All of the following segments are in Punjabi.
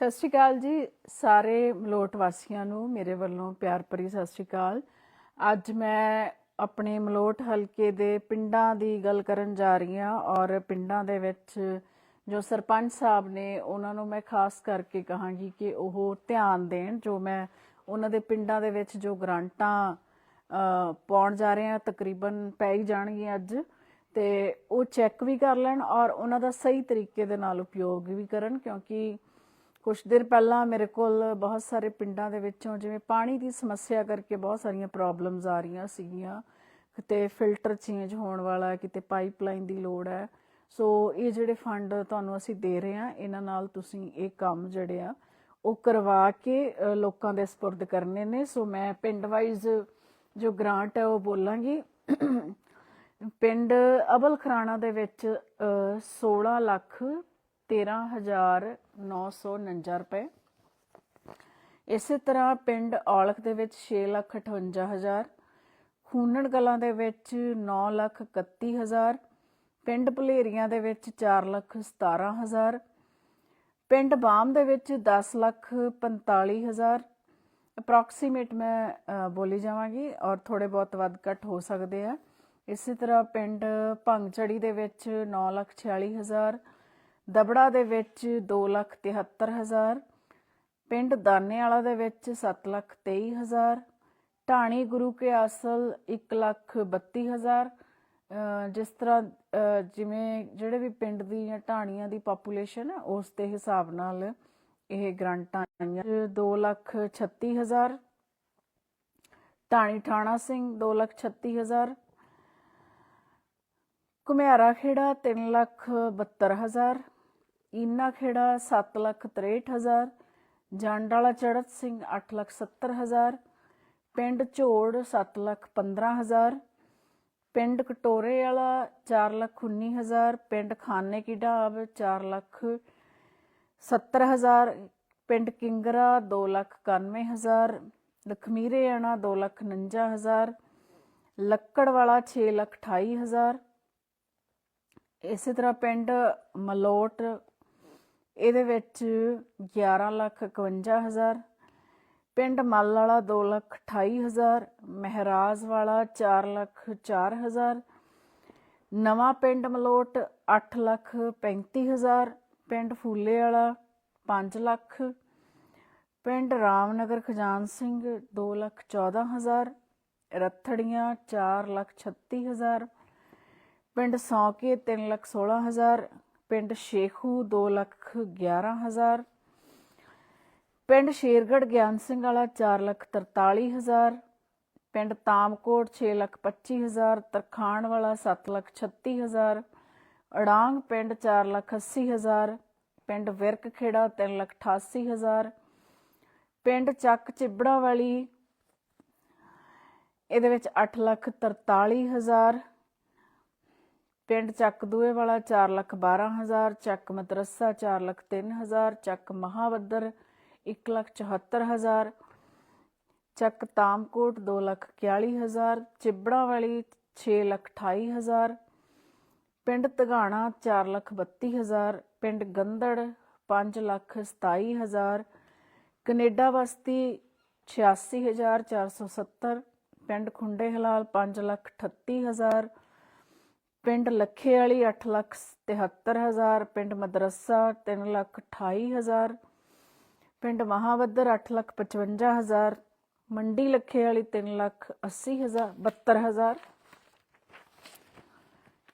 ਸਤਿ ਸ਼੍ਰੀ ਅਕਾਲ ਜੀ ਸਾਰੇ ਮਲੋਟ ਵਾਸੀਆਂ ਨੂੰ, ਮੇਰੇ ਵੱਲੋਂ ਪਿਆਰ ਭਰੀ ਸਤਿ ਸ਼੍ਰੀ ਅਕਾਲ। ਅੱਜ ਮੈਂ ਆਪਣੇ ਮਲੋਟ ਹਲਕੇ ਦੇ ਪਿੰਡਾਂ ਦੀ ਗੱਲ ਕਰਨ ਜਾ ਰਹੀ ਹਾਂ ਔਰ ਪਿੰਡਾਂ ਦੇ ਵਿੱਚ ਜੋ ਸਰਪੰਚ ਸਾਹਿਬ ਨੇ ਉਹਨਾਂ ਨੂੰ ਮੈਂ ਖਾਸ ਕਰਕੇ ਕਹਾਂਗੀ ਕਿ ਉਹ ਧਿਆਨ ਦੇਣ, ਜੋ ਮੈਂ ਉਹਨਾਂ ਦੇ ਪਿੰਡਾਂ ਦੇ ਵਿੱਚ ਜੋ ਗ੍ਰਾਂਟਾਂ ਪਾਉਣ ਜਾ ਰਹੇ ਹਾਂ, ਤਕਰੀਬਨ ਪੈ ਹੀ ਜਾਣਗੀਆਂ ਅੱਜ। ਤੇ ਉਹ ਚੈੱਕ ਵੀ ਕਰ ਲੈਣ ਔਰ ਉਹਨਾਂ ਦਾ ਸਹੀ ਤਰੀਕੇ ਦੇ ਨਾਲ ਉਪਯੋਗ ਵੀ ਕਰਨ, ਕਿਉਂਕਿ ਕੁਝ ਦਿਨ ਪਹਿਲਾਂ ਮੇਰੇ ਕੋਲ ਬਹੁਤ ਸਾਰੇ ਪਿੰਡਾਂ ਦੇ ਵਿੱਚੋਂ ਜਿਵੇਂ ਪਾਣੀ ਦੀ ਸਮੱਸਿਆ ਕਰਕੇ ਬਹੁਤ ਸਾਰੀਆਂ ਪ੍ਰੋਬਲਮਸ ਆ ਰਹੀਆਂ ਸੀਗੀਆਂ। ਕਿਤੇ ਫਿਲਟਰ ਚੇਂਜ ਹੋਣ ਵਾਲਾ ਕਿਤੇ ਪਾਈਪਲਾਈਨ ਦੀ ਲੋੜ ਹੈ। ਸੋ ਇਹ ਜਿਹੜੇ ਫੰਡ ਤੁਹਾਨੂੰ ਅਸੀਂ ਦੇ ਰਹੇ ਹਾਂ ਇਹਨਾਂ ਨਾਲ ਤੁਸੀਂ ਇਹ ਕੰਮ ਜਿਹੜੇ ਆ ਉਹ ਕਰਵਾ ਕੇ ਲੋਕਾਂ ਦੇ ਸਪੁਰਦ ਕਰਨੇ ਨੇ। ਸੋ ਮੈਂ ਪਿੰਡ ਵਾਈਜ਼ ਜੋ ਗ੍ਰਾਂਟ ਹੈ ਉਹ ਬੋਲਾਂਗੀ। ਪਿੰਡ ਅਬਲ ਖਰਾਣਾ ਦੇ ਵਿੱਚ ਅ, 16 ਲੱਖ 13949 ਰੁਪਏ। ਇਸੇ ਤਰ੍ਹਾਂ ਪਿੰਡ ਔਲਖ ਦੇ ਵਿੱਚ 6 ਲੱਖ 58 ਹਜ਼ਾਰ, ਖੂਨਣ ਕਲਾਂ ਦੇ ਵਿੱਚ 9 ਲੱਖ 31 ਹਜ਼ਾਰ, ਪਿੰਡ ਭਲੇਰੀਆਂ ਦੇ ਵਿੱਚ 4 ਲੱਖ 17 ਹਜ਼ਾਰ, ਪਿੰਡ ਬਾਮ ਦੇ ਵਿੱਚ 10 ਲੱਖ 45 ਹਜ਼ਾਰ। ਅਪਰੋਕਸੀਮੇਟ ਮੈਂ ਬੋਲੀ ਜਾਵਾਂਗੀ ਔਰ ਥੋੜੇ ਬਹੁਤ ਵੱਧ ਘੱਟ ਹੋ ਸਕਦੇ ਆ। ਇਸੇ ਤਰ੍ਹਾਂ ਪਿੰਡ ਭੰਗਚੜੀ ਦੇ ਵਿੱਚ 9 ਲੱਖ 46 ਹਜ਼ਾਰ ਦਬੜਾ ਦੇ ਵਿੱਚ 2 ਲੱਖ 73 ਹਜ਼ਾਰ, ਪਿੰਡ ਦਾਨੇ ਵਾਲਾ ਦੇ ਵਿੱਚ 7 ਲੱਖ 23 ਹਜ਼ਾਰ, ਢਾਣੀ ਗੁਰੂ ਕੇ ਆਸਲ 1 ਲੱਖ 32 ਹਜ਼ਾਰ ਜਿਸ ਤਰ੍ਹਾਂ ਜਿਵੇਂ ਜਿਹੜੇ ਵੀ ਪਿੰਡ ਦੀ ਜਾਂ ਢਾਣੀਆਂ ਦੀ ਪਾਪੂਲੇਸ਼ਨ ਹੈ ਉਸ ਦੇ ਹਿਸਾਬ ਨਾਲ ਇਹ ਗ੍ਰਾਂਟਾਂ ਆਈਆਂ। 2 ਲੱਖ 36 ਹਜ਼ਾਰ, ਢਾਣੀ ਠਾਣਾ ਸਿੰਘ 2 ਲੱਖ 36 ਹਜ਼ਾਰ ਘੁਮਿਆਰਾ ਖੇੜਾ 3 ਲੱਖ 72 ਹਜ਼ਾਰ ਈਨਾ ਖੇੜਾ 7 ਲੱਖ 63 ਹਜ਼ਾਰ ਜੰਡ ਵਾਲਾ ਚੜਤ ਸਿੰਘ 8 ਲੱਖ 70 ਹਜ਼ਾਰ, ਪਿੰਡ ਝੋੜ 7 ਲੱਖ 15 ਹਜ਼ਾਰ, ਪਿੰਡ ਕਟੋਰੇ ਵਾਲਾ 4 ਲੱਖ 19 ਹਜ਼ਾਰ, ਪਿੰਡ ਖਾਨੇ ਕੀ ਢਾਬ 4 ਲੱਖ 70 ਹਜ਼ਾਰ, ਪਿੰਡ ਕਿੰਗਰਾ 2 ਲੱਖ 91 ਹਜ਼ਾਰ, ਲਖਮੀਰੇ ਆਣਾ 2 ਲੱਖ 49 ਹਜ਼ਾਰ, ਲੱਕੜ ਵਾਲਾ 6 ਲੱਖ 28 ਹਜ਼ਾਰ। ਇਸੇ ਤਰ੍ਹਾਂ ਪਿੰਡ ਮਲੋਟ ਇਹਦੇ ਵਿੱਚ 11 ਲੱਖ 51 ਹਜ਼ਾਰ, ਪਿੰਡ ਮੱਲ ਵਾਲਾ 2 ਲੱਖ 28 ਹਜ਼ਾਰ, ਮਹਿਰਾਜ ਵਾਲਾ 4 ਲੱਖ 4 ਹਜ਼ਾਰ, ਨਵਾਂ ਪਿੰਡ ਮਲੋਟ 8 ਲੱਖ 35 ਹਜ਼ਾਰ, ਪਿੰਡ ਫੂਲੇ ਵਾਲਾ 5 ਲੱਖ, ਪਿੰਡ ਰਾਮਨਗਰ ਖਜਾਨ ਸਿੰਘ 2 ਲੱਖ 14 ਹਜ਼ਾਰ, ਰਥੜੀਆਂ 4 ਲੱਖ 36 ਹਜ਼ਾਰ, ਪਿੰਡ ਸੌਕੇ 3 ਲੱਖ 16 ਹਜ਼ਾਰ ਪਿੰਡ ਸ਼ੇਖੂ 2 ਲੱਖ 11 ਹਜ਼ਾਰ, ਪਿੰਡ ਸ਼ੇਰਗੜ ਗਿਆਨ ਸਿੰਘ ਵਾਲਾ 4 ਲੱਖ 43 ਹਜ਼ਾਰ, ਪਿੰਡ ਤਾਮਕੋਟ 6 ਲੱਖ 25 ਹਜ਼ਾਰ, ਤਰਖਾਣ ਵਾਲਾ 7 ਲੱਖ 36 ਹਜ਼ਾਰ, ਅੜਾਂਗ ਪਿੰਡ 4 ਲੱਖ 80 ਹਜ਼ਾਰ, ਪਿੰਡ ਵਿਰਕ ਖੇੜਾ 3 ਲੱਖ 88 ਹਜ਼ਾਰ, ਪਿੰਡ ਚੱਕ ਚਿਬੜਾ ਵਾਲੀ ਇਹਦੇ ਵਿੱਚ 8 ਲੱਖ 43 ਹਜ਼ਾਰ ਪਿੰਡ ਚੱਕ ਦੂਏ ਵਾਲਾ 4 ਲੱਖ 12 ਹਜ਼ਾਰ, ਚੱਕ ਮਦਰਸਾ 4 ਲੱਖ 3 ਹਜ਼ਾਰ, ਚੱਕ ਮਹਾਵੱਦਰ 1 ਲੱਖ 74 ਹਜ਼ਾਰ, ਚੱਕ ਤਾਮਕੋਟ 2 ਲੱਖ 41 ਹਜ਼ਾਰ, ਚਿਬੜਾ ਵਾਲੀ 6 ਲੱਖ 28 ਹਜ਼ਾਰ, ਪਿੰਡ ਤਗਾਣਾ 4 ਲੱਖ 32 ਹਜ਼ਾਰ, ਪਿੰਡ ਗੰਦੜ 5 ਲੱਖ 27 ਹਜ਼ਾਰ, ਕੈਨੇਡਾ ਬਸਤੀ 86470 ਪਿੰਡ ਖੁੰਡੇ ਹਲਾਲ 5 ਲੱਖ 38 ਹਜ਼ਾਰ ਪਿੰਡ ਲੱਖੇ ਵਾਲੀ 8 ਲੱਖ 73 ਹਜ਼ਾਰ, ਪਿੰਡ ਮਦਰਸਾ 3 ਲੱਖ 28 ਹਜ਼ਾਰ, ਪਿੰਡ ਮਹਾਵੱਦਰ 8 ਲੱਖ 55 ਹਜ਼ਾਰ, ਮੰਡੀ ਲੱਖੇ ਵਾਲੀ 3 ਲੱਖ 80 ਹਜ਼ਾਰ 72 ਹਜ਼ਾਰ।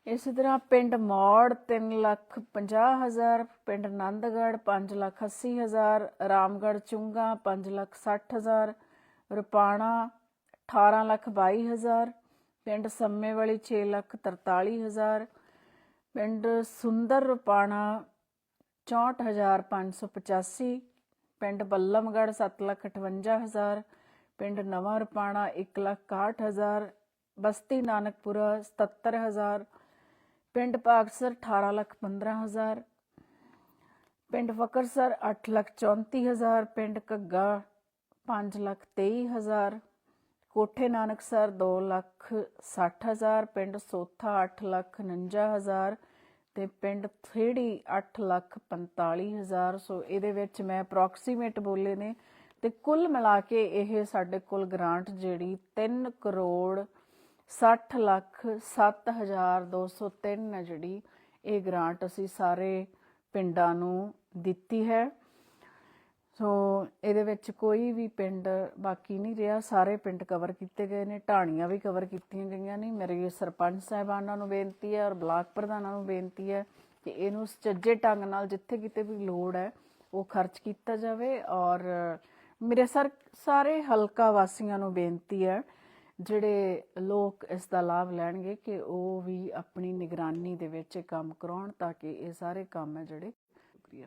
ਇਸੇ ਤਰ੍ਹਾਂ ਪਿੰਡ ਮੌੜ 3 ਲੱਖ 50 ਹਜ਼ਾਰ, ਪਿੰਡ ਨੰਦਗੜ੍ਹ 5 ਲੱਖ 80 ਹਜ਼ਾਰ, ਰਾਮਗੜ੍ਹ ਚੁੰਗਾ 5 ਲੱਖ 60 ਹਜ਼ਾਰ, ਰੁਪਾਣਾ 18 ਲੱਖ 22 ਹਜ਼ਾਰ ਪਿੰਡ ਸੰਮੇ ਵਾਲੀ 6 ਲੱਖ 43 ਹਜ਼ਾਰ, ਪਿੰਡ ਸੁੰਦਰ ਰੁਪਾਣਾ 64585 ਪਿੰਡ ਬੱਲਮਗੜ੍ਹ 7 ਲੱਖ 58 ਹਜ਼ਾਰ, ਪਿੰਡ ਨਵਾਂ ਰੁਪਾਣਾ 1 ਲੱਖ 61 ਹਜ਼ਾਰ, ਬਸਤੀ ਨਾਨਕਪੁਰਾ 77 ਹਜ਼ਾਰ, ਪਿੰਡ ਪਾਕਸਰ 18 ਲੱਖ 15 ਹਜ਼ਾਰ, ਪਿੰਡ ਫਕਰਸਰ 8 ਲੱਖ 34 ਹਜ਼ਾਰ, ਪਿੰਡ ਘੱਗਾ 5 ਲੱਖ 23 ਹਜ਼ਾਰ ਕੋਠੇ ਨਾਨਕਸਰ 2 ਲੱਖ 60 ਹਜ਼ਾਰ, ਪਿੰਡ ਸੋਥਾ 8 ਲੱਖ 49 ਹਜ਼ਾਰ ਤੇ ਪਿੰਡ ਥੇੜੀ 845000 ਸੋ ਇਹਦੇ ਵਿੱਚ ਮੈਂ ਅਪਰੋਕਸੀਮੇਟ ਬੋਲੇ ਨੇ ਤੇ ਕੁੱਲ ਮਿਲਾ ਕੇ ਇਹ ਸਾਡੇ ਕੋਲ ਗ੍ਰਾਂਟ ਜਿਹੜੀ 3 ਕਰੋੜ 60 ਲੱਖ 7203 ਹੈ ਜਿਹੜੀ ਇਹ ਗ੍ਰਾਂਟ ਅਸੀਂ ਸਾਰੇ ਪਿੰਡਾਂ ਨੂੰ ਦਿੱਤੀ ਹੈ। ਸੋ ਇਹਦੇ ਵਿੱਚ ਕੋਈ ਵੀ ਪਿੰਡ ਬਾਕੀ ਨਹੀਂ ਰਿਹਾ। ਸਾਰੇ ਪਿੰਡ ਕਵਰ ਕੀਤੇ ਗਏ ਨੇ। ਢਾਣੀਆਂ ਵੀ ਕਵਰ ਕੀਤੀਆਂ ਗਈਆਂ ਨੇ। ਮੇਰੇ ਸਰਪੰਚ ਸਾਹਿਬਾਨਾਂ ਨੂੰ ਬੇਨਤੀ ਹੈ ਔਰ ਬਲਾਕ ਪ੍ਰਧਾਨਾਂ ਨੂੰ ਬੇਨਤੀ ਹੈ ਕਿ ਇਹਨੂੰ ਸੁਚੱਜੇ ਢੰਗ ਨਾਲ ਜਿੱਥੇ ਕਿਤੇ ਵੀ ਲੋੜ ਹੈ ਉਹ ਖਰਚ ਕੀਤਾ ਜਾਵੇ। ਔਰ ਮੇਰੇ ਸਰ, ਸਾਰੇ ਹਲਕਾ ਵਾਸੀਆਂ ਨੂੰ ਬੇਨਤੀ ਹੈ, ਜਿਹੜੇ ਲੋਕ ਇਸ ਦਾ ਲਾਭ ਲੈਣਗੇ ਕਿ ਉਹ ਵੀ ਆਪਣੀ ਨਿਗਰਾਨੀ ਦੇ ਵਿੱਚ ਇਹ ਕੰਮ ਕਰਾਉਣ ਤਾਂ ਕਿ ਇਹ ਸਾਰੇ ਕੰਮ ਹੈ ਜਿਹੜੇ ਸ਼ੁਕਰੀਆ।